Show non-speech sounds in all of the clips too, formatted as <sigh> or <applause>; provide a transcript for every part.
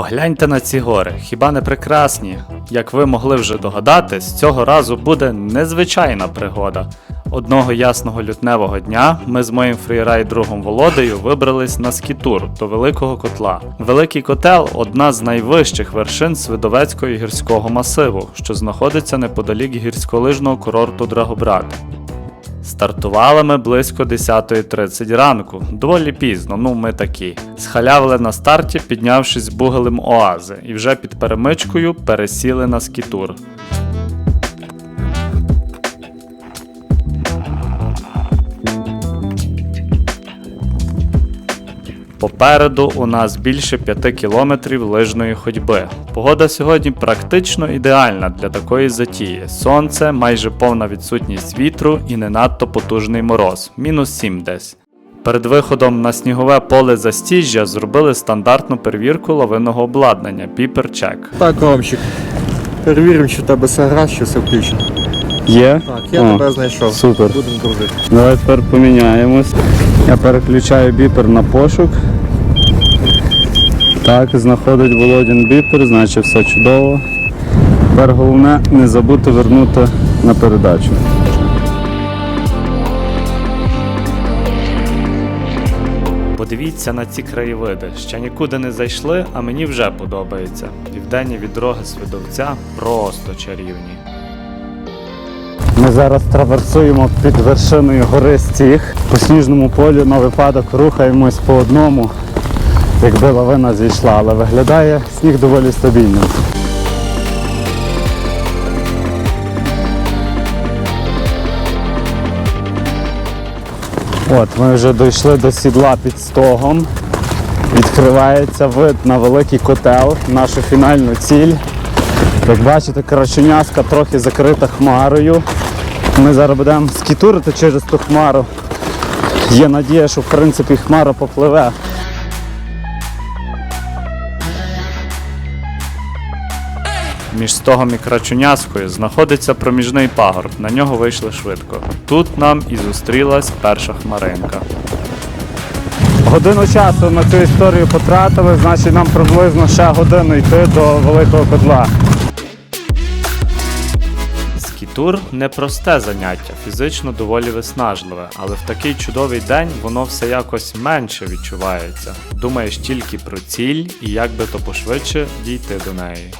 Гляньте на ці гори, хіба не прекрасні? Як ви могли вже догадатись, цього разу буде незвичайна пригода. Одного ясного лютневого дня ми з моїм фрірайд-другом Володею вибрались на скітур до Великого Котла. Великий котел одна з найвищих вершин Свидовецького гірського масиву, що знаходиться неподалік гірськолижного курорту Драгобрат. Стартували ми близько 10.30 ранку, доволі пізно, ну ми такі. Схалявили на старті, піднявшись бугелем оази, і вже під перемичкою пересіли на скітур. Попереду у нас більше 5 кілометрів лижної ходьби. Погода сьогодні практично ідеальна для такої затії. Сонце, майже повна відсутність вітру і не надто потужний мороз, мінус 7 десь. Перед виходом на снігове поле застіжжя зробили стандартну перевірку лавинного обладнання Піперчек. Так, Ромчик. Перевіримо, чи в тебе все гаразд, що все включено. Є? Так, я О, тебе знайшов. супер. Будемо дружити. Давай тепер поміняємось. Я переключаю біпер на пошук. Так, знаходить Володін біпер, значить все чудово. Тепер головне не забути вернути на передачу. Подивіться на ці краєвиди. Ще нікуди не зайшли, а мені вже подобається. Південні від дороги Свидовця просто чарівні. Ми зараз траверсуємо під вершиною гори Стіг. По сніжному полю на випадок рухаємось по одному, якби лавина зійшла, але виглядає сніг доволі стабільним. От, ми вже дійшли до сідла під стогом. Відкривається вид на великий котел, нашу фінальну ціль. Як бачите, Карачуняска трохи закрита хмарою. Ми зараз будемо скітурити через ту хмару. Є надія, що в принципі хмара попливе. Між стогом і Крачуняскою знаходиться проміжний пагорб. На нього вийшли швидко. Тут нам і зустрілась перша хмаринка. Годину часу на цю історію потратили, значить нам приблизно ще годину йти до великого котла. Скітур непросте заняття, фізично доволі виснажливе, але в такий чудовий день воно все якось менше відчувається. Думаєш тільки про ціль і як би то пошвидше дійти до неї.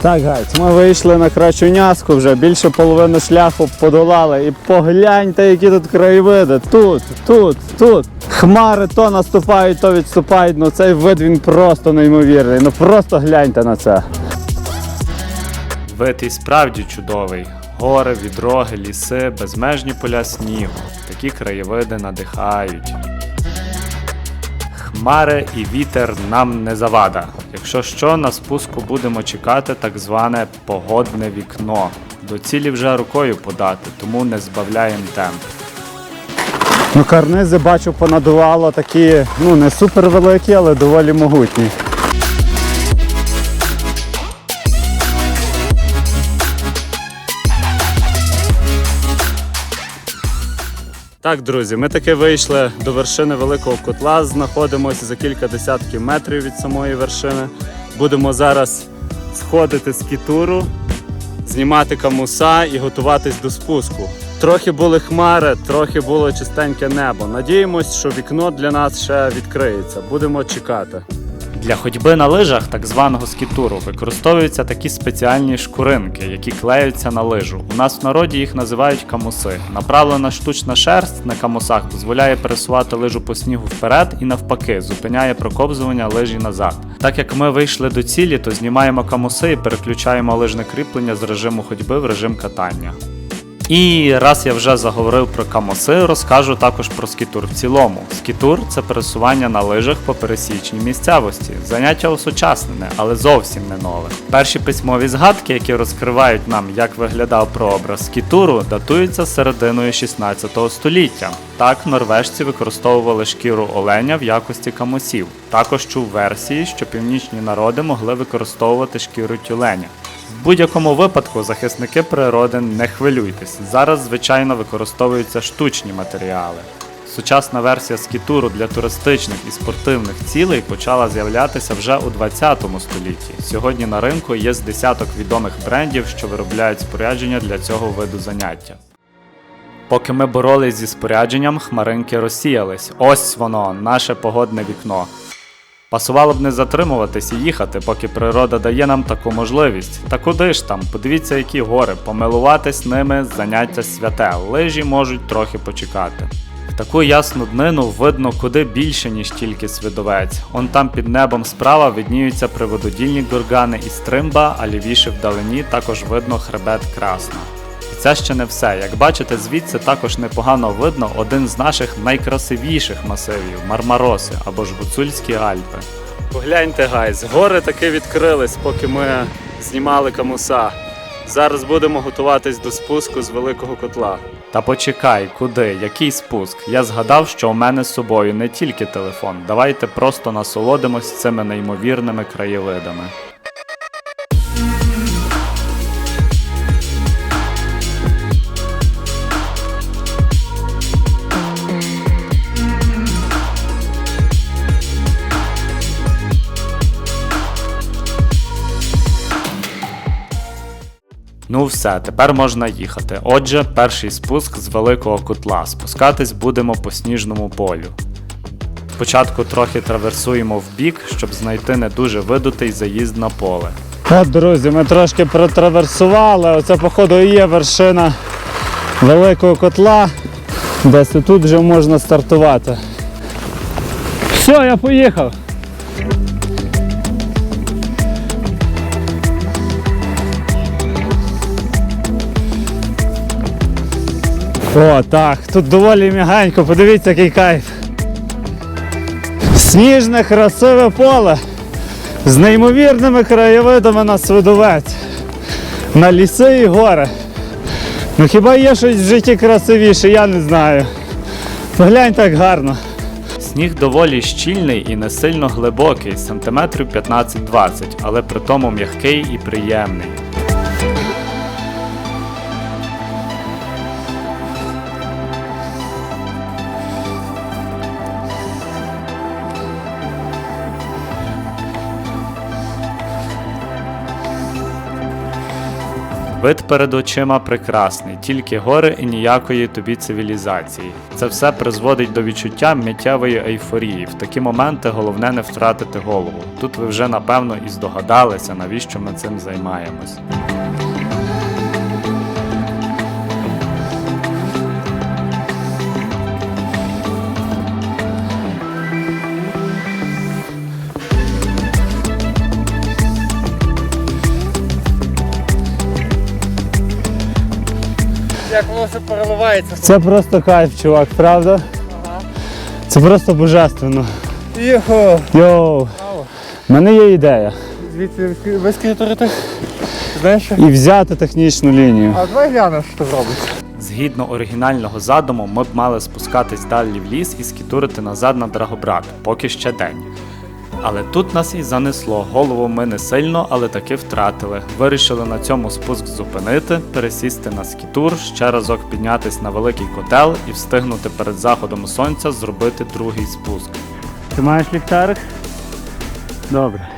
Так, гайць, ми вийшли на Крачуняску вже більше половини шляху подолали. І погляньте, які тут краєвиди. Тут, тут, тут. Хмари то наступають, то відступають. Ну цей вид він просто неймовірний. Ну просто гляньте на це. Вид і справді чудовий. Гори, відроги, ліси, безмежні поля снігу. Такі краєвиди надихають. Хмари і вітер нам не завада. Якщо що, на спуску будемо чекати так зване погодне вікно. До цілі вже рукою подати, тому не збавляємо темп. Ну, карнизи бачу понадувало такі, ну не супер великі, але доволі могутні. Так, друзі, ми таки вийшли до вершини великого котла. Знаходимося за кілька десятків метрів від самої вершини. Будемо зараз сходити з кітуру, знімати камуса і готуватись до спуску. Трохи були хмари, трохи було чистеньке небо. Надіємось, що вікно для нас ще відкриється. Будемо чекати. Для ходьби на лижах так званого скітуру використовуються такі спеціальні шкуринки, які клеються на лижу. У нас в народі їх називають камуси. Направлена штучна шерсть на камусах дозволяє пересувати лижу по снігу вперед і навпаки, зупиняє проковзування лижі назад. Так як ми вийшли до цілі, то знімаємо камуси і переключаємо лижне кріплення з режиму ходьби в режим катання. І раз я вже заговорив про камоси, розкажу також про скітур в цілому. Скітур це пересування на лижах по пересічній місцевості. Заняття осучаснене, але зовсім не нове. Перші письмові згадки, які розкривають нам, як виглядав прообраз скітуру, датуються серединою 16 століття. Так, норвежці використовували шкіру оленя в якості камусів. Також чув версії, що північні народи могли використовувати шкіру тюленя. В будь-якому випадку захисники природи не хвилюйтесь. Зараз, звичайно, використовуються штучні матеріали. Сучасна версія скітуру для туристичних і спортивних цілей почала з'являтися вже у 20 столітті. Сьогодні на ринку є з десяток відомих брендів, що виробляють спорядження для цього виду заняття. Поки ми боролись зі спорядженням, хмаринки розсіялись. Ось воно, наше погодне вікно. Пасувало б не затримуватись і їхати, поки природа дає нам таку можливість. Та куди ж там? Подивіться, які гори, помилуватись ними заняття святе, лижі можуть трохи почекати. В таку ясну днину видно куди більше, ніж тільки свидовець. Он там під небом справа видніються привододільні гургани і стримба, а лівіше вдалині також видно хребет красна. Це ще не все. Як бачите, звідси також непогано видно один з наших найкрасивіших масивів Мармароси або ж Гуцульські Альпи. Погляньте, гайз, гори таки відкрились, поки ми знімали камуса. Зараз будемо готуватись до спуску з великого котла. Та почекай, куди, який спуск? Я згадав, що у мене з собою не тільки телефон. Давайте просто насолодимось цими неймовірними краєвидами. Ну все, тепер можна їхати. Отже, перший спуск з великого кутла. Спускатись будемо по сніжному полю. Спочатку трохи траверсуємо в бік, щоб знайти не дуже видутий заїзд на поле. От, друзі, ми трошки протраверсували. Оце, походу, і є вершина великого котла. Десь тут вже можна стартувати. Все, я поїхав. О, так, тут доволі м'ягенько, подивіться, який кайф. Сніжне, красиве поле з неймовірними краєвидами на свидовець. На ліси і гори. Ну хіба є щось в житті красивіше, я не знаю. Поглянь так гарно. Сніг доволі щільний і не сильно глибокий, сантиметрів 15-20, але при тому м'який і приємний. Вид перед очима прекрасний, тільки гори і ніякої тобі цивілізації. Це все призводить до відчуття миттєвої ейфорії. В такі моменти головне не втратити голову. Тут ви вже напевно і здогадалися, навіщо ми цим займаємось. Як воно все переливається. Це просто кайф, чувак, правда? Це просто божественно. Його. Йоу, в мене є ідея. Звідси вискріторити. Знаєш що? І взяти технічну лінію. А давай глянемо, що зробить. Згідно оригінального задуму, ми б мали спускатись далі в ліс і скітурити назад на Драгобрат, поки ще день. Але тут нас і занесло. Голову ми не сильно, але таки втратили. Вирішили на цьому спуск зупинити, пересісти на скітур, ще разок піднятись на великий котел і встигнути перед заходом сонця зробити другий спуск. Ти маєш ліхтарик? Добре.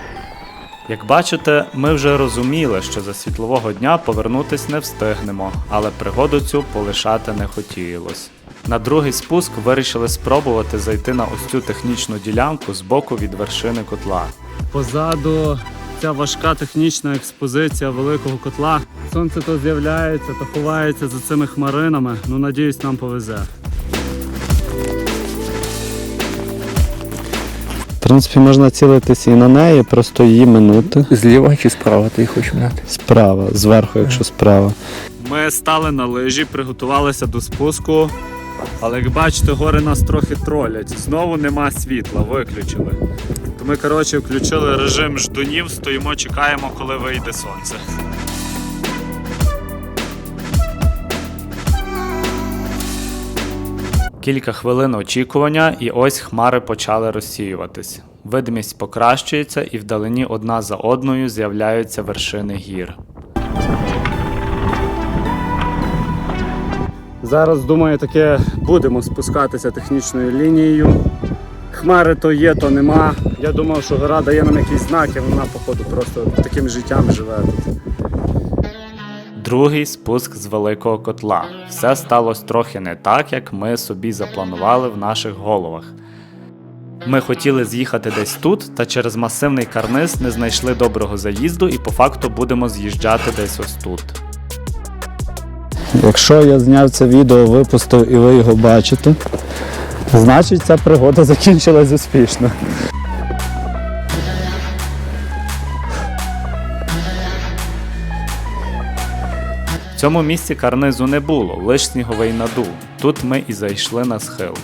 Як бачите, ми вже розуміли, що за світлового дня повернутись не встигнемо, але пригоду цю полишати не хотілось. На другий спуск вирішили спробувати зайти на ось цю технічну ділянку з боку від вершини котла. Позаду ця важка технічна експозиція великого котла. Сонце то з'являється, то ховається за цими хмаринами. Ну надіюсь, нам повезе. В принципі, можна цілитися і на неї, просто її минути. Зліва чи справа ти їх хочеш міняти? Справа, зверху, якщо справа. Ми стали на лижі, приготувалися до спуску. Але як бачите, гори нас трохи тролять. Знову нема світла, виключили. То ми, коротше, включили режим ждунів, стоїмо, чекаємо, коли вийде сонце. Кілька хвилин очікування, і ось хмари почали розсіюватись. Видимість покращується, і вдалині одна за одною з'являються вершини гір. Зараз, думаю, таке будемо спускатися технічною лінією. Хмари то є, то нема. Я думав, що гора дає нам якісь знаки, вона, походу, просто таким життям живе тут. Другий спуск з великого котла. Все сталося трохи не так, як ми собі запланували в наших головах. Ми хотіли з'їхати десь тут, та через масивний карниз не знайшли доброго заїзду і по факту будемо з'їжджати десь ось тут. Якщо я зняв це відео, випустив і ви його бачите, значить ця пригода <laughs> закінчилась успішно. В цьому місці карнизу не було, лише сніговий надув. Тут ми і зайшли на схил.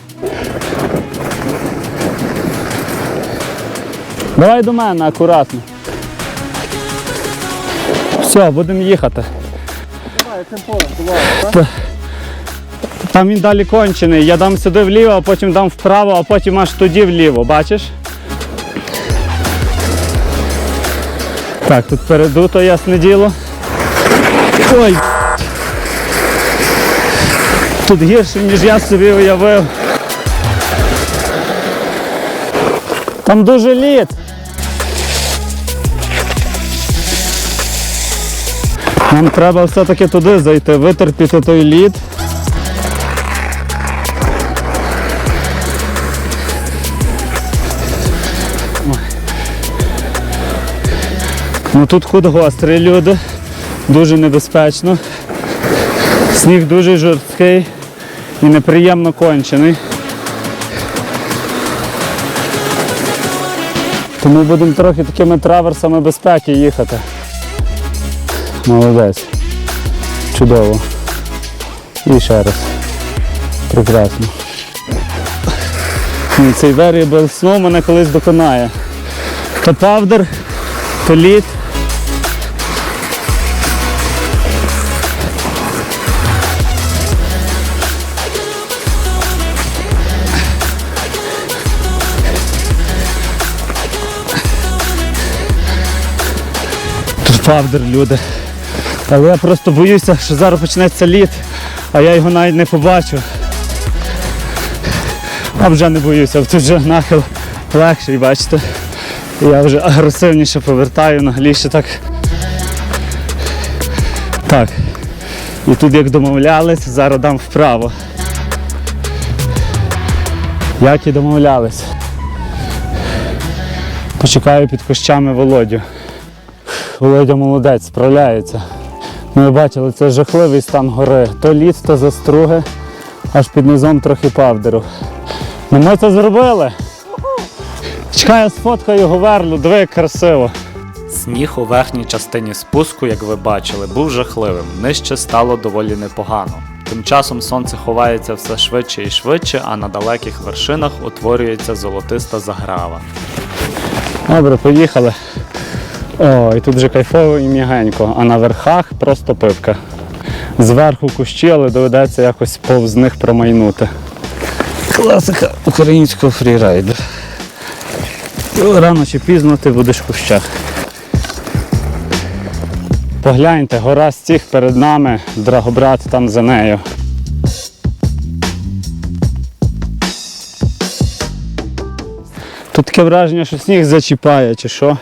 Давай до мене акуратно. Все, будемо їхати. Та- Там він далі кончений. Я дам сюди вліво, а потім дам вправо, а потім аж тоді вліво, бачиш? Так, тут передуто, ясне діло. Ой. Тут гірше, ніж я собі уявив. Там дуже лід. Нам треба все-таки туди зайти, витерпіти той лід. Ну тут худ гострий люди, дуже небезпечно. Сніг дуже жорсткий і неприємно кончений. Тому будемо трохи такими траверсами безпеки їхати. Молодець. Чудово. І ще раз. Прекрасно. Ні, Цей Variable Snow мене колись доконає. То павдер, то лід. Павдер, люди. Але я просто боюся, що зараз почнеться лід, а я його навіть не побачу. А вже не боюся, тут вже нахил легший, бачите. Я вже агресивніше повертаю, нагліше так. Так. І тут як домовлялись, зараз дам вправо. Як і домовлялись. Почекаю під кущами Володю. Володя молодець, справляється. Ми бачили, це жахливий стан гори. То ліс, то заструги, аж під низом трохи павдеру. Ну ми це зробили. Чекай, я сфоткаю Говерлу, диви, як красиво. Сніг у верхній частині спуску, як ви бачили, був жахливим. Нижче стало доволі непогано. Тим часом сонце ховається все швидше і швидше, а на далеких вершинах утворюється золотиста заграва. Добре, поїхали. О, і тут вже кайфово і м'ягенько, а на верхах просто пивка. Зверху кущі, але доведеться якось повз них промайнути. Класика українського фрірайду. Рано чи пізно ти будеш в кущах. Погляньте, гора стіг перед нами, Драгобрат там за нею. Тут таке враження, що сніг зачіпає, чи що.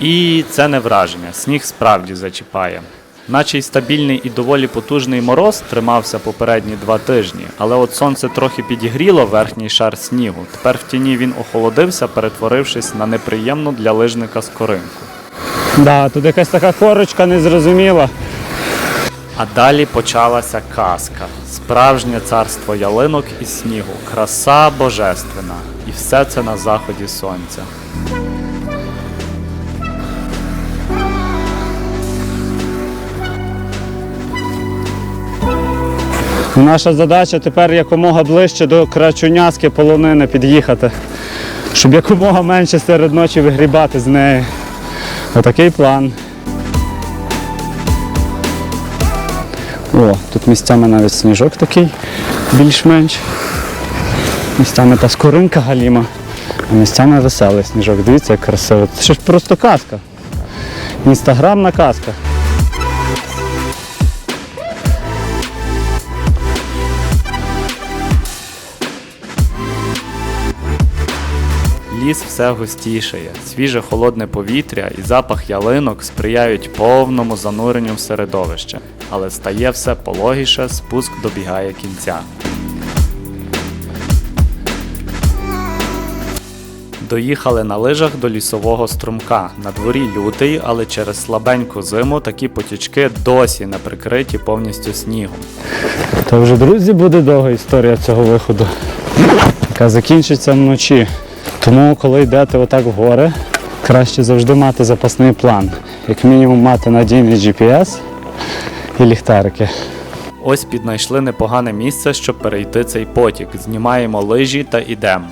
І це не враження, сніг справді зачіпає. Наче й стабільний і доволі потужний мороз тримався попередні два тижні, але от сонце трохи підігріло верхній шар снігу. Тепер в тіні він охолодився, перетворившись на неприємну для лижника скоринку. Да, тут якась така корочка незрозуміла. А далі почалася казка. Справжнє царство ялинок і снігу, краса божественна. І все це на заході сонця. Наша задача тепер якомога ближче до крачуняски полонини під'їхати, щоб якомога менше серед ночі вигрібати з неї. Отакий план. О, тут місцями навіть сніжок такий більш-менш. Місцями та скоринка галіма, а місцями веселий сніжок. Дивіться, як красиво. Це ж просто казка. Інстаграмна казка. Ліс все густішає. Свіже холодне повітря і запах ялинок сприяють повному зануренню в середовище, але стає все пологіше, спуск добігає кінця. Доїхали на лижах до лісового струмка. На дворі лютий, але через слабеньку зиму такі потічки досі не прикриті повністю снігом. То вже друзі буде довга історія цього виходу, яка закінчиться вночі. Тому, коли йдете отак в гори, краще завжди мати запасний план. Як мінімум мати надійний GPS і ліхтарики. Ось піднайшли непогане місце, щоб перейти цей потік. Знімаємо лижі та ідемо.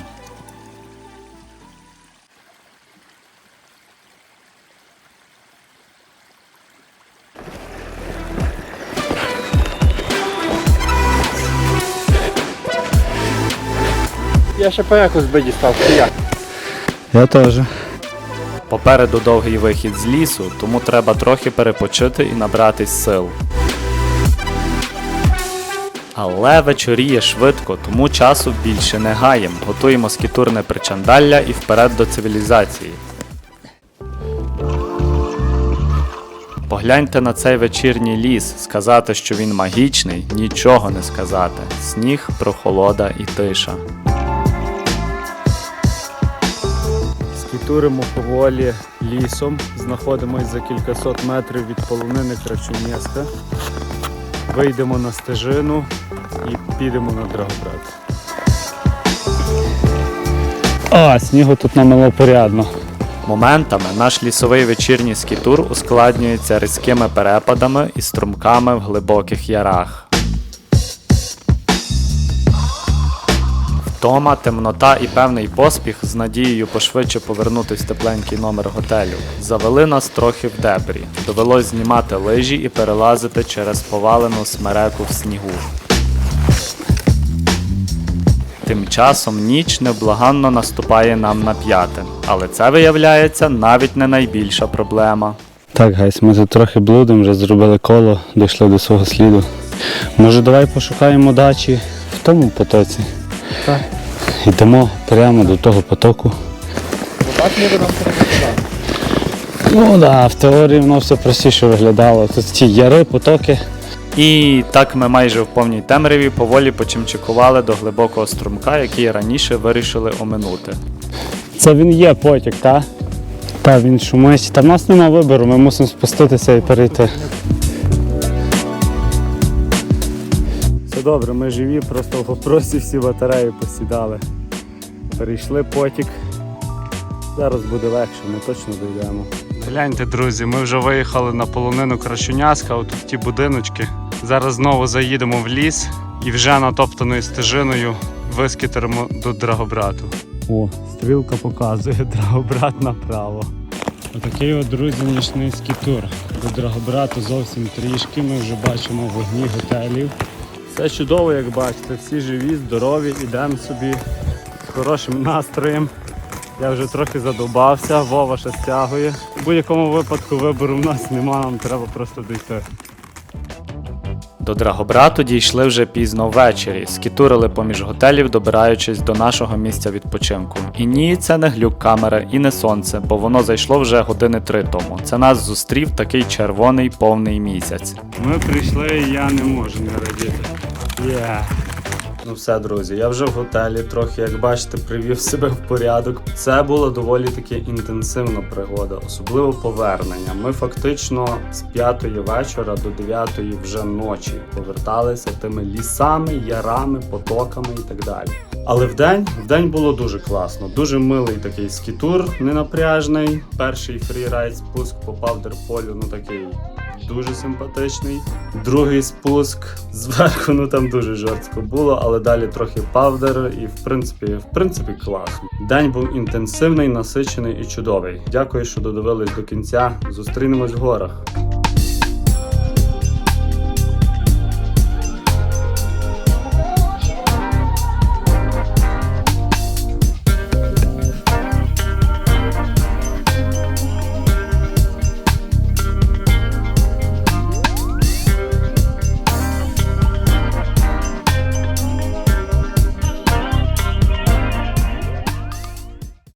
Я ще по якось би дістав, чи як? Я теж. Попереду довгий вихід з лісу, тому треба трохи перепочити і набратись сил. Але вечоріє швидко, тому часу більше не гаєм. Готуємо скітурне причандалля і вперед до цивілізації. Погляньте на цей вечірній ліс. Сказати, що він магічний, нічого не сказати. Сніг, прохолода і тиша. Скітуримо поволі лісом, знаходимось за кількасот метрів від полонини Крачунєска. Вийдемо на стежину і підемо на Драгобрат. А, снігу тут намело порядно. Моментами наш лісовий вечірній скітур ускладнюється різкими перепадами і струмками в глибоких ярах. Втома, темнота і певний поспіх з надією пошвидше повернутись в тепленький номер готелю завели нас трохи в дебрі. Довелось знімати лижі і перелазити через повалену смереку в снігу. Тим часом ніч невблаганно наступає нам на п'яте, але це виявляється навіть не найбільша проблема. Так, гайс, ми тут трохи блудимо, вже зробили коло, дійшли до свого сліду. Може, давай пошукаємо дачі в тому потоці. Так. Йдемо прямо до того потоку. Ну так, да, в теорії воно все простіше виглядало. Тут ті яри, потоки. І так ми майже в повній темряві поволі почимчикували до глибокого струмка, який раніше вирішили оминути. Це він є потік, так? Так, він шумить. Та в нас нема вибору, ми мусимо спуститися і перейти. Добре, ми живі, просто в попросі всі батареї посідали. Перейшли потік. Зараз буде легше, ми точно дійдемо. Гляньте, друзі, ми вже виїхали на полонину Кращуняска, отут ті будиночки. Зараз знову заїдемо в ліс і вже натоптаною стежиною вискітеримо до Драгобрату. О, стрілка показує <laughs> Драгобрат направо. Отакий от, друзі, нічний скітур. До Драгобрату зовсім трішки. Ми вже бачимо вогні готелів. Все чудово, як бачите, всі живі, здорові, ідемо собі з хорошим настроєм. Я вже трохи задовбався, Вова ще стягує. У будь-якому випадку вибору в нас нема, нам треба просто дійти. До Драгобрату дійшли вже пізно ввечері, скітурили поміж готелів, добираючись до нашого місця відпочинку. І ні, це не глюк камери і не сонце, бо воно зайшло вже години три тому. Це нас зустрів такий червоний повний місяць. Ми прийшли і я не можу не радіти. Yeah. Ну все, друзі, я вже в готелі, трохи, як бачите, привів себе в порядок. Це була доволі таки інтенсивна пригода, особливо повернення. Ми фактично з п'ятої вечора до дев'ятої вже ночі поверталися тими лісами, ярами, потоками і так далі. Але вдень, вдень було дуже класно, дуже милий такий скітур, ненапряжний. Перший фрірайд спуск по павдерполю, ну такий дуже симпатичний. Другий спуск зверху, ну там дуже жорстко було, але далі трохи павдер, і в принципі, в принципі, класно. День був інтенсивний, насичений і чудовий. Дякую, що додивились до кінця. Зустрінемось в горах.